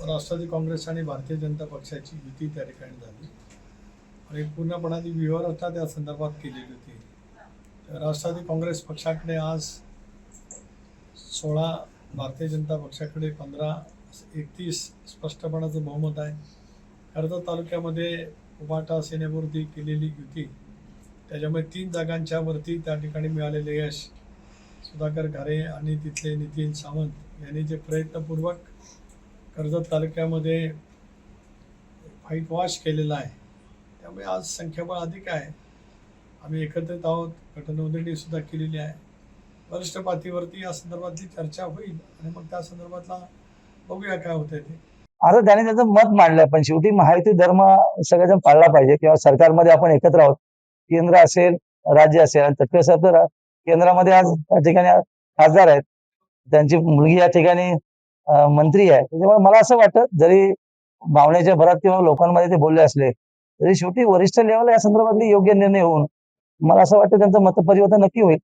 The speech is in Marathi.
राष्ट्रवादी काँग्रेस आणि भारतीय जनता पक्षाची युती त्या ठिकाणी झाली. आणि पूर्णपणाने व्यवहारता त्या संदर्भात केलेली होती. राष्ट्रवादी काँग्रेस पक्षाकडे आज सोळा भारतीय जनता पक्षाकडे पंधरा एकतीस स्पष्टपणाचं बहुमत आहे कर्जत तालुक्यामध्ये उभाटा सेनेवरती केलेली युती त्याच्यामुळे तीन जागांच्या वरती त्या ठिकाणी मिळालेले यश सुधाकर घारे आणि तिथले नितीन सावंत यांनी जे प्रयत्नपूर्वक कर्जत तालुक्यामध्ये फाईट वॉश केलेला आहे. त्यामुळे आज संख्याबळ अधिक आहे. आम्ही एकत्रित आहोत. गटनोंदणीसुद्धा केलेली आहे. वरिष्ठ पातळीवरती या संदर्भातली चर्चा होईल आणि मग त्या संदर्भातला बघूया काय होतंय ते. आता त्याने त्याचं मत मांडलंय पण शेवटी माहिती धर्म सगळेजण पाळला पाहिजे किंवा सरकारमध्ये आपण एकत्र आहोत. केंद्र असेल राज्य असेल आणि तटकरे साहेब तर केंद्रामध्ये आज या ठिकाणी खासदार आहेत. त्यांची मुलगी या ठिकाणी मंत्री आहे. त्याच्यामुळे मला असं वाटतं जरी भावनेच्या भरात किंवा लोकांमध्ये ते बोलले असले तरी शेवटी वरिष्ठ लेवल या संदर्भातली योग्य निर्णय होऊन मला असं वाटतं त्यांचं मतपरिवर्तन नक्की होईल.